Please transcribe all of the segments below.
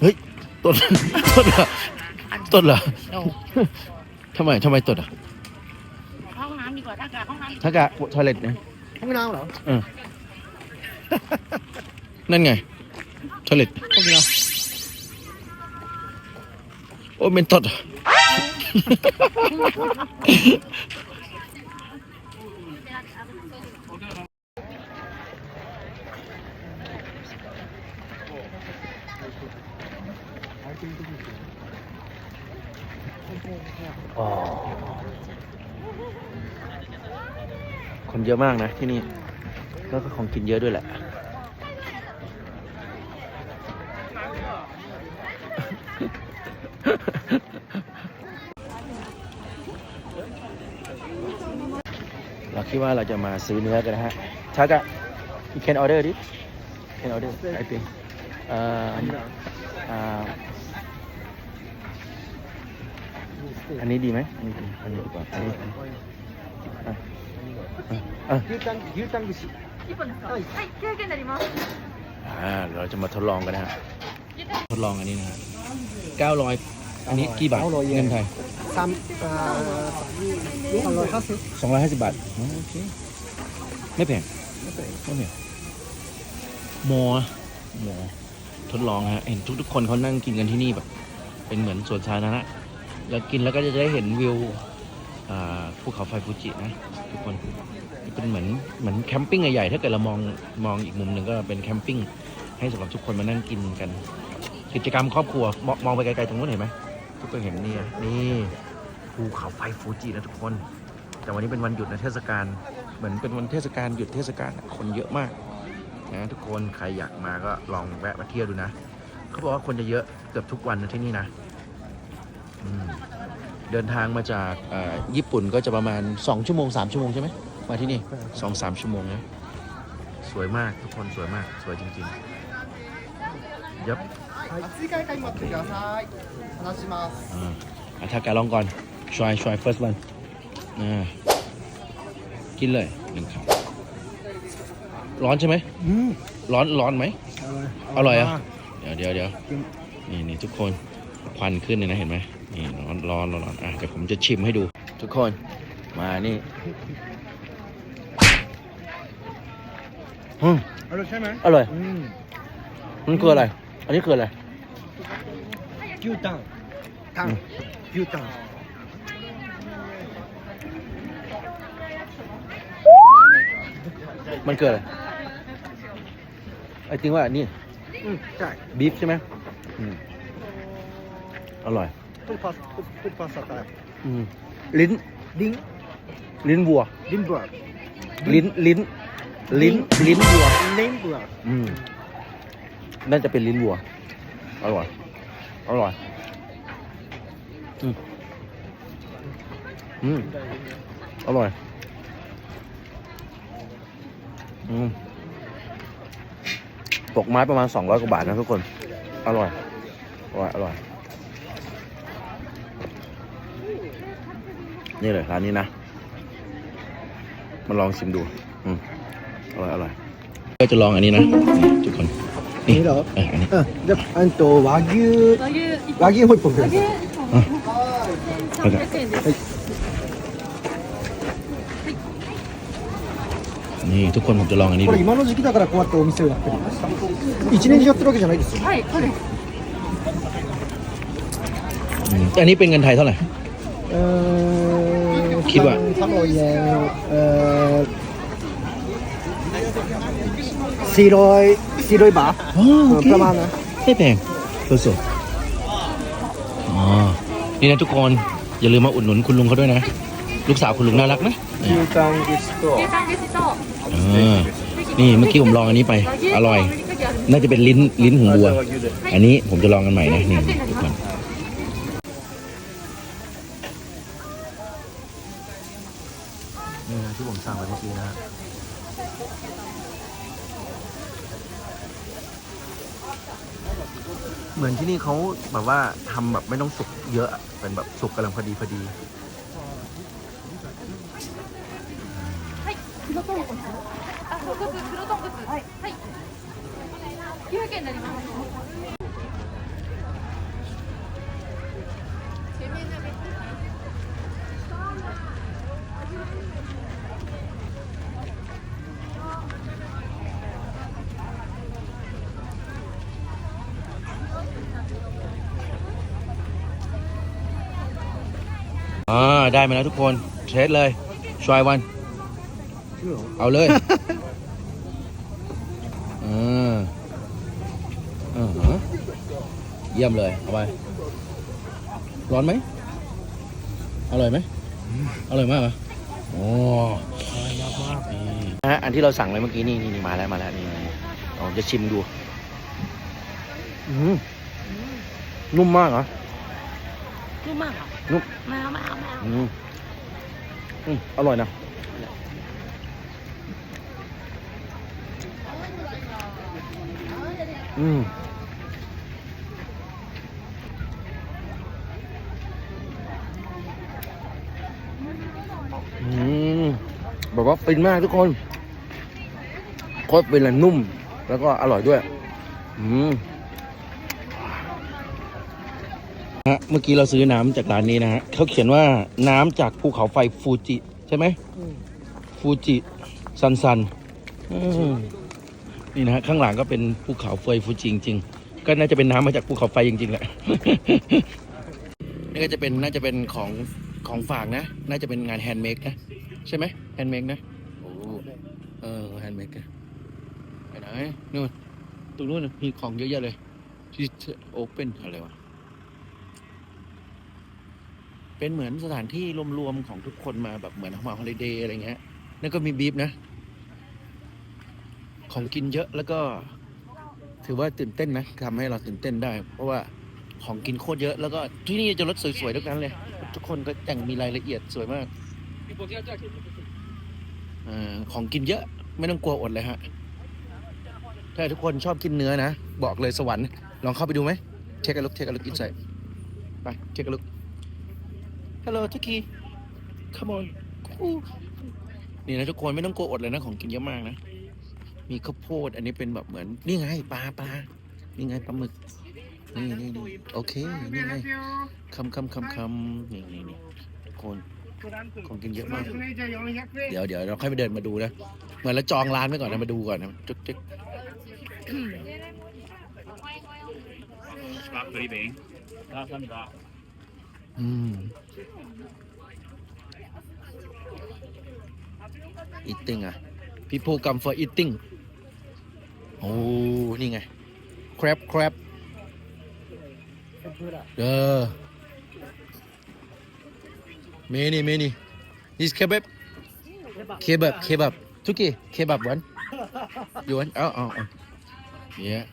เฮ้ยตดตดเหรอตดเหรอทำไมทำไมตดอะห้องน้ำดีกว่าถ้าเกิดห้องน้ำถ้ากะทอยเล็ตนะห้องน้ำเหรออือ นั่นไงทอยเล็ตห้องน้โอ้เป็นต้นเหรออ๋อคนเยอะมากนะที่นี่ แล้วก็ของกินเยอะด้วยแหละ เราคิดว่าเราจะมาซื้อเนื้อกันนะฮะชักอะ you can order this can order I think เอ่ออ่าอันนี้ดีไหมอันนี้ดีอันนี้ดีกว่าอันนี้อ่ะอ่ะ ำ牛タン牛タン串一本ですか。はい、900円になります。 อ่าเราจะมาทดลองกันนะฮะทดลองอันนี้นะฮะเก้าร้อยอันนี้กี่บาท 900 เงินไทย สามสองร้อยห้าสิบาบาทโอเคไม่แพงไม่แพงมหมอหมอทดลองฮะเห็นทุกๆคนเขานั่งกินกันที่นี่แบบ เป็นเหมือนสวนสาธารณะแล้วกินแล้วก็จะได้เห็นวิวภูเขาไฟฟูจินะทุกคนเป็นเหมือนเหมือนแคมปิ้งใหญ่ๆถ้าเกิดเรามองมองอีกมุมหนึ่งก็เป็นแคมปิ้งให้สำหรับทุกคนมานั่งกินกัน กิจกรรมครอบครัวมองไปไกลๆตรงนู้นเห็นไหมทุกคนเห็นนี่นี่ ภูเขาไฟฟูจินะทุกคน แต่วันนี้เป็นวันหยุดในเทศกาลเหมือนเป็นวันเทศกาลหยุดเทศกาลคนเยอะมากนะทุกคนใครอยากมาก็ลองแวะมาเที่ยวดูนะเขาบอกว่าคนจะเยอะเกือบทุกวันนะที่นี่นะเดินทางมาจากญี่ปุ่นก็จะประมาณ 2 ชั่วโมง 3 ชั่วโมงใช่ไหมมาที่นี่สองสามชั่วโมงนะสวยมากทุกคนสวยมากสวยจริงๆยับอะทากาลองก่อน try try first one นะกินเลยหนึ่งคำร้อนใช่ไหมอืมร้อนร้อนไหมอร่อยอะเดี๋ยวเดี๋ยวเดี๋ยวนี่นี่ทุกคนควันขึ้นเลยนะเห็นไหมนี่ร้อนร้อนร้อนอะเดี๋ยวผมจะชิมให้ดู ทุกคนมานี่อร่อยใช่ไหมอร่อยอืมันคืออะไร อันนี้คืออะไรกิ้วตังตังกิ้วตัง มันเกิดอะไรไอ้จริงว่านี่อืมใช่บีฟใช่ไหมอืมอร่อยพูดภาษาพูดภาษาไทอืมลิ้นดิ้งลิ้นวัว ดิ้นบัวลิ้นลิ้น ลิ้นลิ้นวัว ลิ้นบัวอืมน่าจะเป็นลิ้นวัว อร่อย อร่อย อืมอืมอร่อย ตกไม้ประมาณสองร้อยกว่าบาทนะทุกคน อร่อย อร่อย อร่อย นี่เลยร้านนี้นะ มาลองชิมดู อืมอร่อย อร่อย ก็จะลองอันนี้นะนี่ทุกคน นี่เหรอ เอออันนี้ うんじゃあうんと和牛和牛一和牛ホイップください三百 นี่ทุกคนผมจะลองอันนี้ こ ดู れ今の時期だからこうやってお店をやってるんです一年中やってるわけじゃないですよはい、そうです。 อืมแต่อันนี้เป็นเงินไทยเท่าไหร่ えー、 คิดว่า 多分円えーสี่ร้อยสี่ร้อยบาท อ๋อโอเค ประมาณนะ ไม่แพงสุดๆอ๋อ นี่นะทุกคน อย่าลืมมาอุดหนุนคุณลุงเขาด้วยนะ ลูกสาวคุณลุงน่ารักนะนี่ 牛タンですと牛タンですと、 อ่านี่เมื่อกี้ผมลองอันนี้ไป อร่อย น่าจะเป็นลิ้นลิ้นของวัว อันนี้ผมจะลองกันใหม่นะนี่ทุกคนนี่นะที่ผมสั่งไปเมื่อกี้นะเหมือนที่นี่เขาแบบว่าทำแบบไม่ต้องสุกเยอะอะเป็นแบบสุกกำลังพอดีพอดี 黒豚骨あ、黒豚骨黒豚骨はいはい900円になります。 อ่าได้มาแล้วทุกคนเทสเลยชอยวัน เอาเลยอ่าอ่าฮะเยี่ยมเลย เอาไป ร้อนไหมอร่อยไหมอร่อยมากเหรอโอ้นี่นะฮะอันที่เราสั่งเลยเมื่อกี้นี่นี่นี่มาแล้วมาแล้วนี่นี่เราจะชิมดูอืมนุ่มมากเหรอนุ่มมากอะนุ่มไม่เอาไม่เอาไม่เอาอืมอืมอร่อยนะ อืมอืมแบบว่าฟินมากทุกคนโคตรเป็นและนุ่ม แล้วก็อร่อยด้วย อืมฮะเมื่อกี้เราซื้อน้ำจากร้านนี้นะฮะเขาเขียนว่าน้ำจากภูเขาไฟฟูจิ ใช่ไหม ฟูจิ ซันซัน อืม นี่นะฮะข้างหลังก็เป็นภูเขาไฟยฟูจิจริงๆก็น่าจะเป็นน้ำมาจากภูเขาไฟจริงๆแหละนี่ก็จะเป็นน่าจะเป็นของของฝากนะ น่าจะเป็นงานแฮนด์เมดนะใช่ไหมแฮนด์เมดนะโอ้เออแฮนด์เมดนไปไหนนู่นตรงนู้นมีของเยอะแยะเลยที่โอเปนอะไรวะเป็นเหมือนสถานที่รวมๆของทุกคนมาแบบเหมือนมาฮอลิเดย์อะไรเงี้ยนั่นก็มีบีฟนะ ของกินเยอะแล้วก็ ถือว่าตื่นเต้นนะทำให้เราตื่นเต้นได้ เพราะว่าของกินโคตรเยอะแล้วก็ที่นี่จะรถสวยๆทุกนั้นเลย ทุกคนก็แต่งมีรายละเอียดสวยมากอของกินเยอะไม่ต้องกลัวอดเลยฮะ ถ้าทุกคนชอบกินเนื้อนะ บอกเลยสวรรค์ลองเข้าไปดูไหมเช็คกันลุกเช็คกันลุกอินไซไปเช็คกันลุก Hello Turkey Come on นี่นะทุกคนไม่ต้องกลัวอดเลยนะของกินเยอะมากนะ มีข้าวโพด อันนี้เป็นแบบเหมือน นี่ไงปลาปลานี่ไงปลาหมึกนี่นี่นี่โอเคนี่ไงคำคำคำคำนี่นี่นี่ทุกคนกินเยอะมาก เดี๋ยวเดี๋ยวเราค่อยไปเดินมาดูนะเหมือนเราจองร้านไว้ก่อนนะมาดูก่อนนะจุ๊กจิ๊ก Smakar bem. Dá pra me dar. อืม eating อะ people come for eating โอ้นี่ไง crab crab เออ many many this kebab kebab kebab Tuki kebab one you want oh oh oh yeah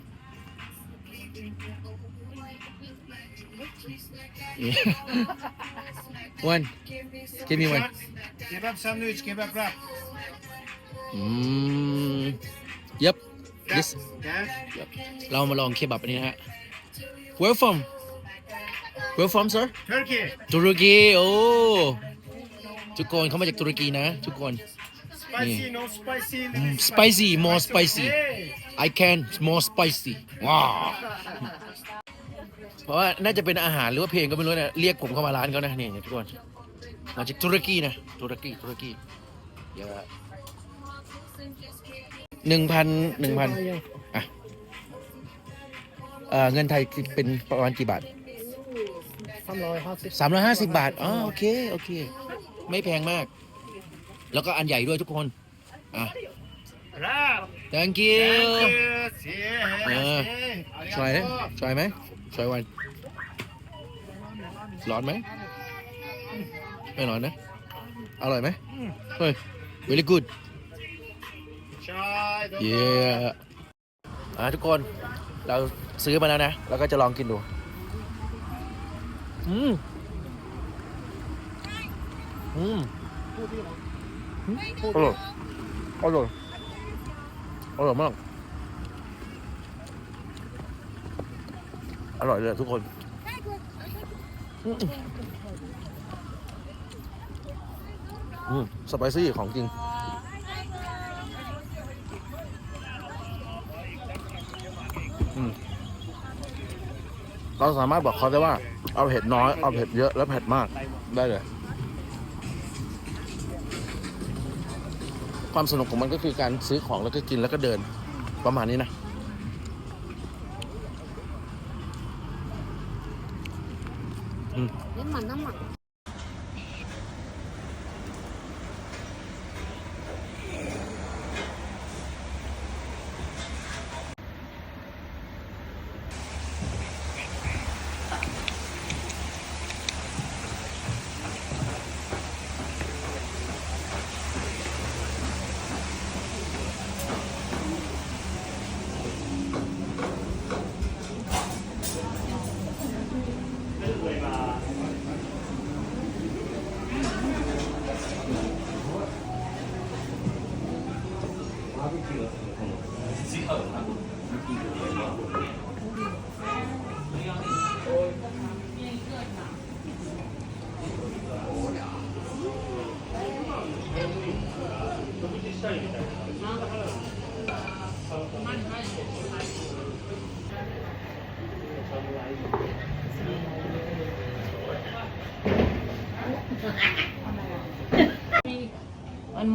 yeah one give me one Kebab sandwich, kebab wrap. อืม yep this Yeah. เรามาลองเคบับอันนี้นะฮะ where from where from sir Turkey. ตุรกีโอ้ทุกคนเขามาจากตุรกีนะ ทุกคน Spicy, no spicy. Mm, spicy, more spicy. Okay. I can more spicy ว้าวเพราะว่าน่าจะเป็นอาหารหรือว่าเพลงก็ไม่รู้นะเรียกผมเข้ามาร้านเขานะนี่ทุกคนมาจากตุรกีนะตุรกีตุรกีเดี๋ยว หนึ่งพันหนึ่งพันอะเอ่อเงินไทยเป็นประมาณกี่บาทสามร้อยห้าสิบบาทอ๋อโอเคโอเค ไม่แพงมาก แล้วก็อันใหญ่ด้วยทุกคนอะ Wrap. thank you Thank you. See. Ah. ช่วยนะช่วยไหมช่วยวันร้อนไหมไม่ร้อนนะ อร่อยไหมเฮ้ย very good Chai. don't เย้อะทุกคนเราซื้อมาแล้วนะเราก็จะลองกินดู อืม อืมอร่อยอร่อยอร่อยมาก อร่อยเลยทุกคน อืมอืมสไปซี่ของจริง อืม เราสามารถบอกเขาได้ว่า เอาเผ็ดน้อย เอาเผ็ดเยอะ แล้วเผ็ดมากได้เลย ความสนุกของมันก็คือการซื้อของแล้วก็กินแล้วก็เดิน ประมาณนี้นะน้ำมันน้ำมัน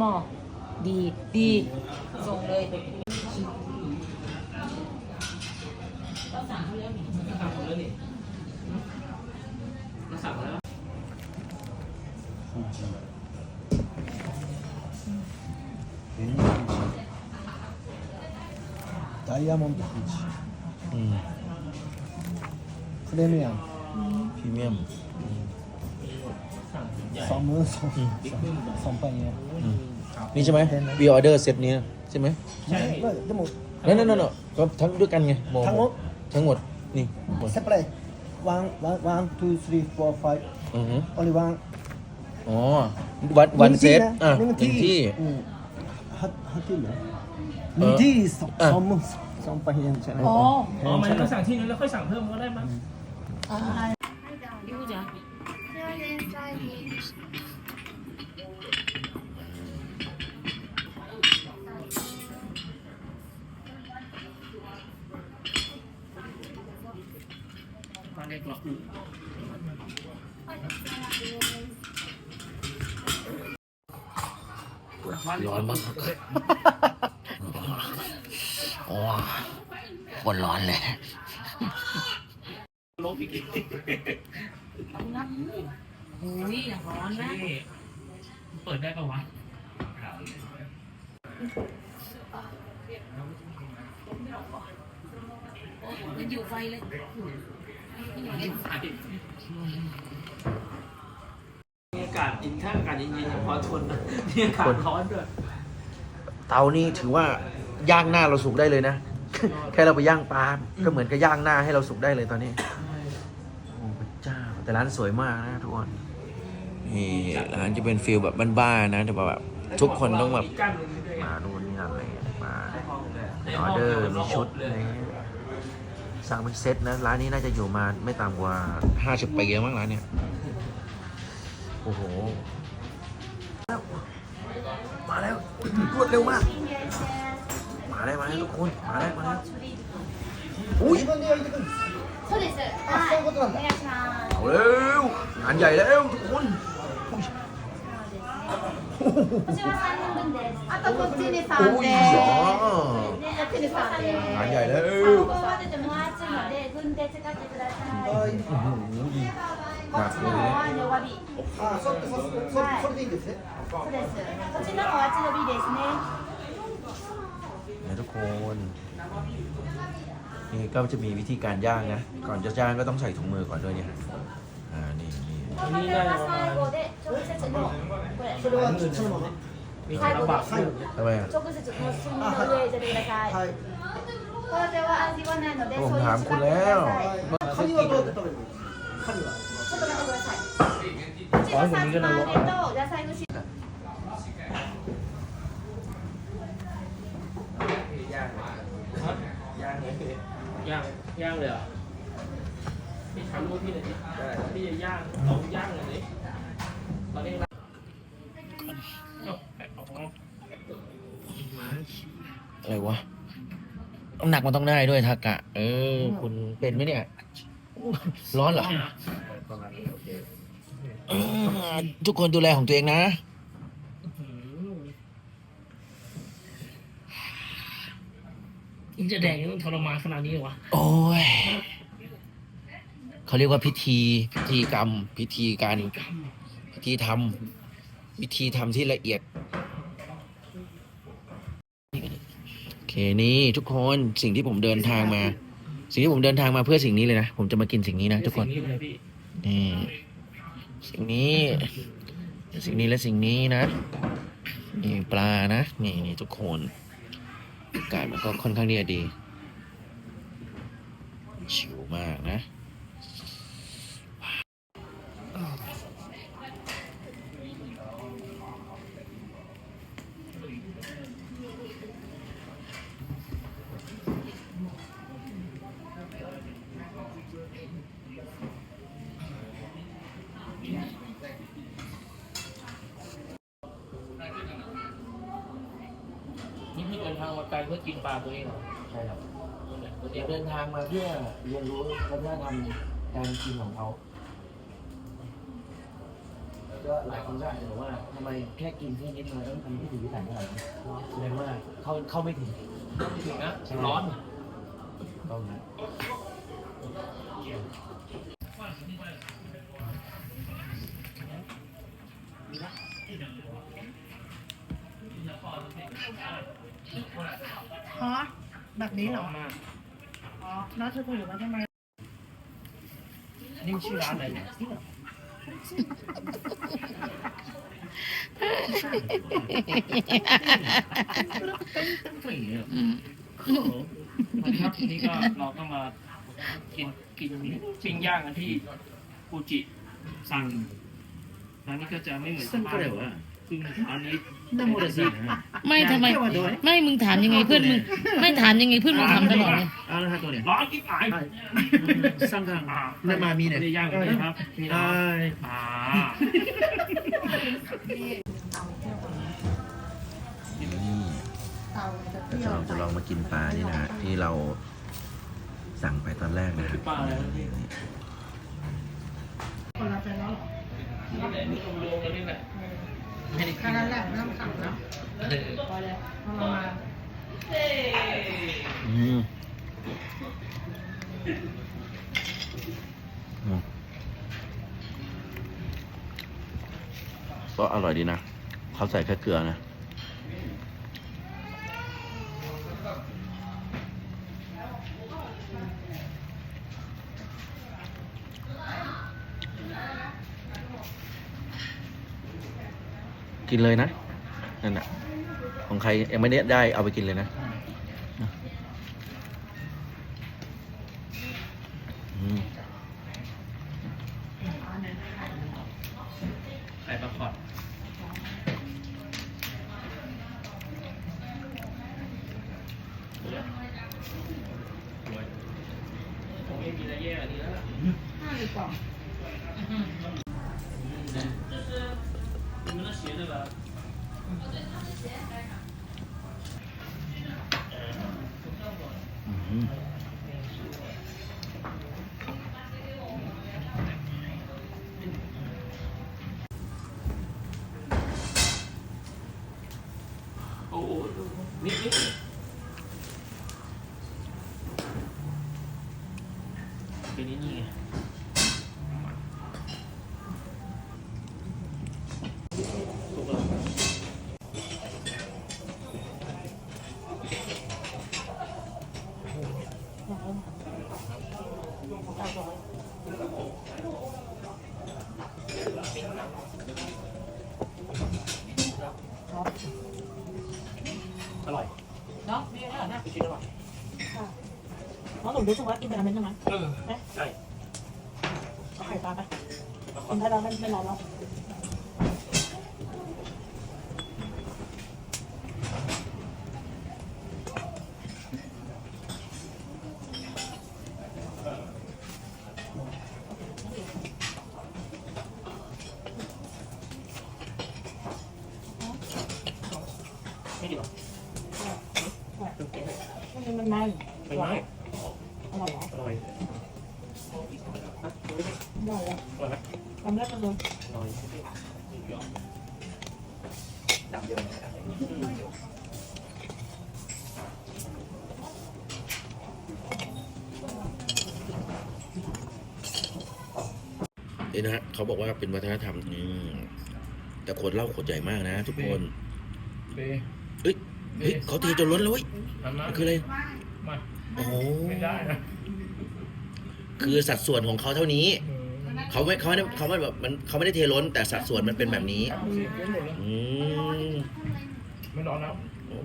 หมอดีดีส่งเลย ダイヤモンド富士 อืม プレミアム พรีเมียม サムソン3パン円 นี่ใช่ไหมเห็วีออเดอร์เซตนี้ใช่ไหมใช่ทั้งหมดนั่นนั่นนั่นก็ทั้งด้วยกันไงทั้งหมดทั้งหมดนี่หมดเซปเลยวางวางวาง two three four five อือฮึ only one อ๋อวันวันเซตอะหนึ่งหนึ่ที่ อืมฮัทฮัทที่เหนหนึ่งที่สองสองมือสองไปยังใช่ไหมอ๋อ อ๋อหมันก็สั่งที่นู้นแล้วค่อยสั่งเพิ่มก็ได้มั้ง Hi, Yuja. Here inside the ร้อนมากโอ้คนร้อนเลยลบอีกอุ้ยอย่างร้อนนะเปิดได้ปะวะมันอยู่ไฟเลย กาศอินถ้าอากาศเย็นๆยังพอทนนะมีอากาศร้อนด้วยเตานี่ถือว่าย่างหน้าเราสุกได้เลยนะ แค่เราไปย่างปลาก็เหมือนกับย่างหน้าให้เราสุกได้เลยตอนนี้โอ้พระเจ้าแต่ร้านสวยมากนะทุกคนนี่ร้านจะเป็นฟิลแบบบ้านๆนะแต่แบบทุกคนต้องแบบมีกั้นตรงนี้ด้วยไงมานู่นนี่อะไรมาออเดอร์มีชุดอะเลไรยเงี้ยสั่งเป็นเซตนะ ร้านนี้น่าจะอยู่มาไม่ต่ำกว่าห้าสิบปีแล้วมั้งร้านเนี้ย โอ้โห มาแล้วรวดเร็วมาก มาได้วมาแล้วทุกคน มาได้วมาแล้วอุ้ย 自分で焼いてくるんですそうですあそういうことなんだお願いします เอาเร็วงานใหญ่แล้วทุกคน こちら三人分ですあとこっちに三 โอ้ย で เหรอ こっちに三で งานใหญ่แล้ว 三本混ぜても熱いので軍手使ってくださいはい こっちの方は弱火あそそそそそれでいいんですねそうですこっちの方は強火ですね เนี่ยทุกคน นี่ก็จะมีวิธีการย่างนะ ก่อนจะย่างก็ต้องใส่ถุงมือก่อนด้วยเนี่ย อ่า นี่นี่ この辺は最後で直接のこれそれはそのまま มีแต่ลำบาก 最後 ทำไมอ่ะ 直接もう炭の上へ入れてくださいはいこれでは味はないのでผม そういう ถาม し คุณ てく แล้ だ ว さいカニはどうやって食べるのカニは 口さんつまんでと野菜のしย่างเลยพี่ย่างย่างเลยเหรอพี่ทำรูปพี่เลยดิพี่จะย่างเอาย่างเลยดิตอนนี้อะไรวะต้องหนักมันต้องได้ด้วยทักกะ เออ คุณเป็นไหมเนี่ย ร้อนเหรอ เออทุกคนดูแลของตัวเองนะมึงจะแดงต้องทรมานขนาดนี้เหรอวะโอ้ยเขาเรียกว่าพิธีพิธีกรรม พิธีการพิธีทำวิธีทำที่ละเอียด โอเคนี่ทุกคนสิ่งที่ผมเดินทางมา สิ่งที่ผมเดินทางมาเพื่อสิ่งนี้เลยนะ ผมจะมากินสิ่งนี้นะทุกคน สิ่งนี้เลยพี่ นี่สิ่งนี้ สิ่งนี้และสิ่งนี้นะนี่ปลานะนี่นี่ทุกคนอากาศมันก็ค่อนข้างที่จะดี ชิวมากนะ แสดงว่าเขาเข้าไม่ถึงไม่ถึงนะร้อนต้องนะอ๋อแบบนี้เหรอมากอ๋อแล้วเธอคุยว่าทำไมนี่ชื่อร้านอะไรเนี่ย นะครับทีนี้ก็เราก็มากินกินปิ้งย่างกันที่ฟูจิสั่งร้านนี้ก็จะไม่เหมือนชาวบ้านซึ่งอันนี้ไม่ทำไม ไม่มึงถามยังไงเพื่อนมึงไม่ถามยังไงเพื่อนมึงทำตลอดเลยเอาละครับตัวเนี้ยร้อนกิ๊บหายสร้างทางอ่าไม่มามีเนี่ยได้ย่างกันนะครับใช่อ่า เราจะลองมากินปลานี่นะฮะที่เราสั่งไปตอนแรกนะครับปลาอะไรวะพี่คนละไปแล้วเหรอนี่รวมๆกันนี่แหละไม่ได้แค่นั้นแหละไม่ต้องขับแล้วพอแล้วทรมานอืมอืม ก็อร่อยดีนะเขาใส่แค่เกลือนะกินเลยนะนั่นน่ะของใครยังไม่ได้ได้เอาไปกินเลยนะ อืม ไอร่อยเนาะมีอะไรนะไปกินอร่อยน้องหนุ่มรู้สึกว่ากินไปแล้วไม่ใช่ไหมเออใช่เอาไข่ปลาไปกินได้แล้วไม่ไม่ร้อนแล้ว นี่นะฮะเขาบอกว่าเป็นวัฒนธรรมอืมแต่คนเล่าขวดใหญ่มากนะทุกคนเบเฮ้ยเฮ้ยเขาเทจนล้นแล้วเว้ยน้ำมันคืออะไรมาโอ้โหไม่ได้นะคือสัดส่วนของเขาเท่านี้เขาไม่เขาไม่ได้เขาไม่แบบมันเขาไม่ได้เทล้น แต่สัดส่วนมันเป็นแบบนี้อืมไม่ร้อนแล้ว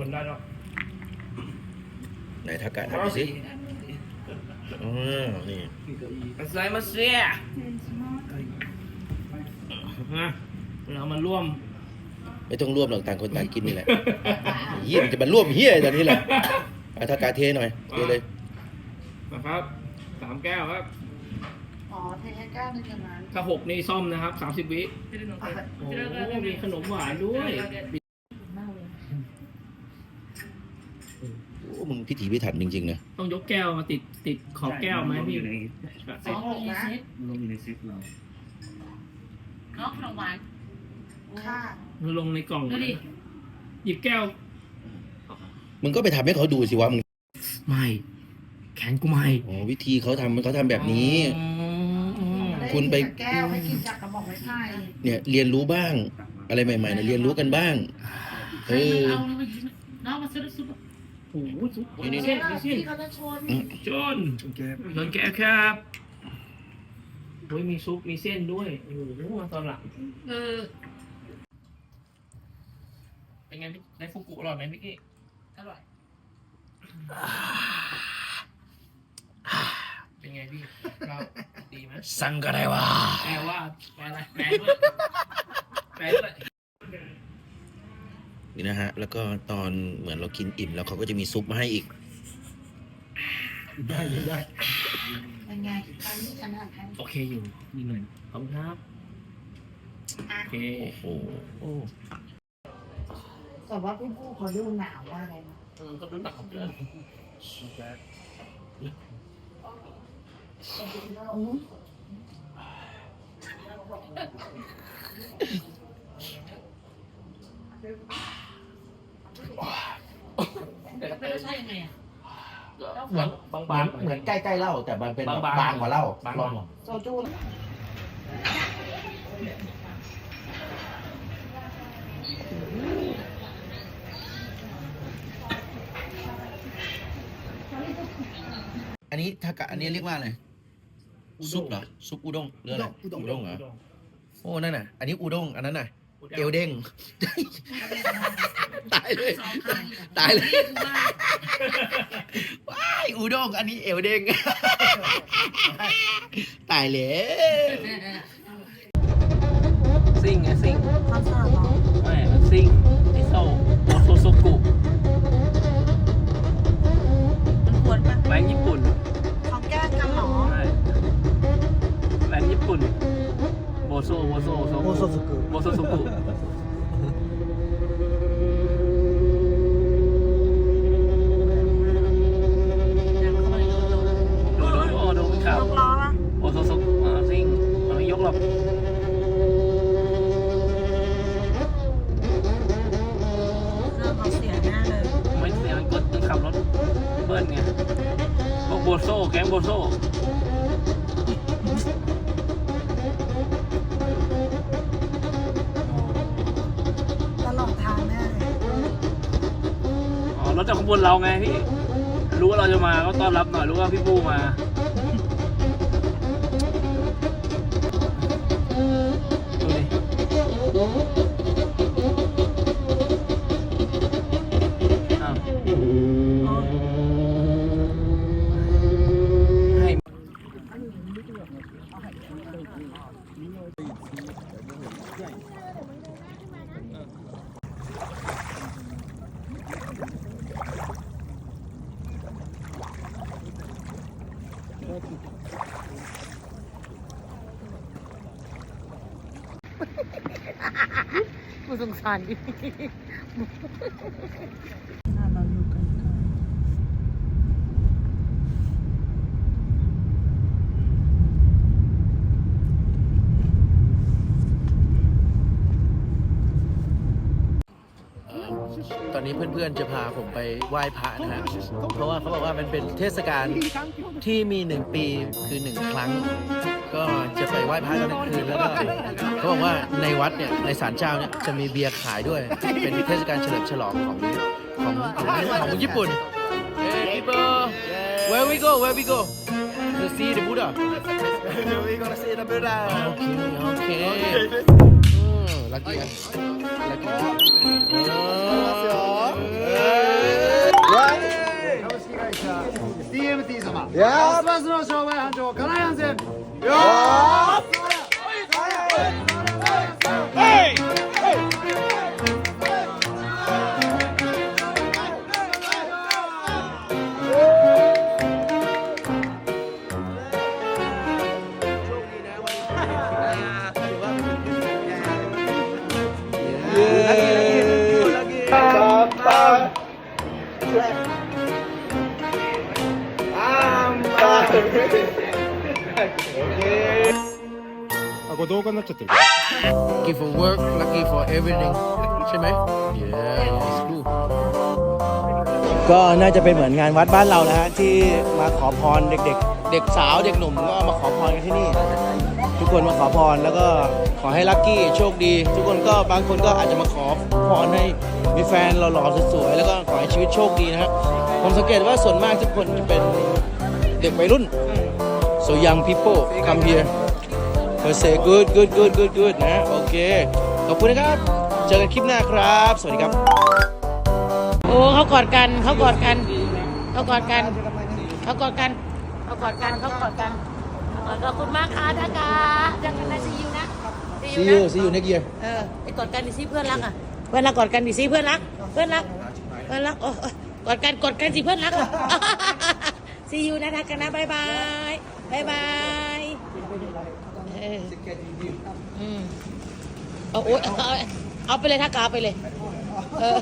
มันได้แล้วไหนทักกะทำดูสิอ๋อนี่ใส่มาเสีย เรามาร่วม ไม่ต้องร่วมหรอกต่างคนต่างกินนี่แหละเฮียมันจะมาร่วมเฮียตอนนี้แหละอะทักกะเทหน่อยเทเลยนะครับสามแก้วครับ อ๋อเทแค่แก้วนึงอย่างนั้นถ้าหกนี่ซ่อมนะครับสามสิบวิโอ้โหมีขนมหวานด้วยโอ้มึงพิถีพิถันจริงๆนะต้องยกแก้วมาติดติดขอบแก้วไหมพี่สองหกนะเนาะขนมหวานค่ะลงในกล่องดูดิหยิบแก้ว มึงก็ไปทำให้เขาดูสิว่ามึงไม่ แขนกูไม่อ๋อวิธีเขาทำเขาทำแบบนี้คุณไป แก้วให้กินจากกระบอกไม้ไผ่เนี่ยเรียนรู้บ้าง อะไรใหม่ๆเนี่ยเรียนรู้กันบ้าง เออ เอาน้องมาซื้อซุปโอ้โหซุปนี่นี่เส้นมีเส้นพี่เขาจะชน จนชนแก้วชนแก้วครับ โอ้ยมีซุปมีเส้นด้วยโอ้โหมาตอนหลังเออเป็นไงพี่ได้ฟุกุอร่อยไหมพี่กี้อร่อย เป็นไงพี่เราดีไหมสั่งก็ได้ว่าแปลว่าแปลอะไรแปลด้วยแปลด้วยนี่นะฮะ แล้วก็ตอนเหมือนเรากินอิ่มแล้วเขาก็จะมีซุปมาให้อีก ได้ได้ เป็นไงตอนนี้ฉันหันให้โอเคอยู่นิดหน่อยขอบคุณครับโอเค โอ้โหโอ้แต่ว่าพี่ผู้เขาดูหนาวมากเลยนะเออก็ดูหนักเกินอืมเป็นรสชาติยังไงอะ เหมือนบางๆเหมือนใกล้ๆเหล้าแต่มันเป็นบางๆ บางกว่าเหล้าบางลองโซจูอันนี้ถ้ากะอันนี้เรียกว่าอะไรซุปเหรอซุปอุด้งหรืออะไรอุด้งอุด้งเหรอโอ้นั่นน่ะ อันนี้อุด้งอันนั้นน่ะ เอเอววเด้ง ตายเลย ตายเลยว้ายอุด้งอันนี้เอวเด้ง ตายเลยซิงไงซิงทำสลัดเหรอไม่ซิงไอโซโอโซโซกุมันควรปะแบงค์ญี่ปุ่น โบโซโบโซโซโมโซฟุกุโบโซโซกุยังเข้ามาในรถเราดูดูโอ้ดูครับยกล้อปะโอโซโซกุอ่าซิงมันไม่ยกหรอกเครื่องเขาเสียแน่เลยไม่เสียมันกดที่ขับรถเบิ้ลไงพวกโบโซแก๊งโบโซ รถจากขบนเราไงพี่ รู้ว่าเราจะมาก็ต้อนรับหน่อยรู้ว่าพี่ปูมาดูดิ ชันเรตอนนี้เพื่อนๆ จะพาผมไปไหว้พระนะฮะ เพราะว่าเขาบอกว่ามันเป็นเทศกาลที่มีหนึ่งปีคือหนึ่งครั้ง ก็จะไปไหว้พระตอนกลาคืนแล้วก็ เขาบอกว่าในวัดเนี่ยในศาลเจ้าเนี่ยจะมีเบียร์ขายด้วย เป็นเทศกาลเฉลิมฉลองของของของของญี่ปุ่น Hey people where we go where we go to see the Buddha We're gonna see the Buddha. โอเค โอเคลักกี้ลักกี้ DMT 様やバスの商売繁盛金谷線あこ น่าจะเป็นเหมือนงานวัดบ้านเรานะฮะที่มาขอพรเด็กๆ เด็กสาวเด็กหนุ่มก็มาขอพรกันที่นี่ ทุกคนมาขอพรแล้วก็ขอให้ลัคกี้โชคดี ทุกคนก็บางคนก็อาจจะมาขอพรให้มีแฟนหล่อๆสวยๆแล้วก็ขอให้ชีวิตโชคดีนะฮะผมสังเกตว่าส่วนมากทุกคนจะเป็นเด็กวัยรุ่น so young people come here ก็ say good good good good good นะโอเคขอบคุณนะครับ เจอกันคลิปหน้าครับ สวัสดีครับ โอ้เขากอดกันเขากอดกันเขากอดกันเขากอดกันเขากอดกันเขากอดกันขอบคุณมากค่ะนะคะเจอกันนะซียูนะ see you see you next year เออไปกอดกันดิสิเพื่อนรักอะเพื่อนรักกอดกันดิสิเพื่อนรัก เพื่อนรักเพื่อนรักโอ้โอ้กอดกันกอดกันสิเพื่อนรักอะซียูนะทักกันนะบายบายบายบายเอออืมเอาโอ๊ยเอาเอาไปเลยทักกาเอาไปเลยเออ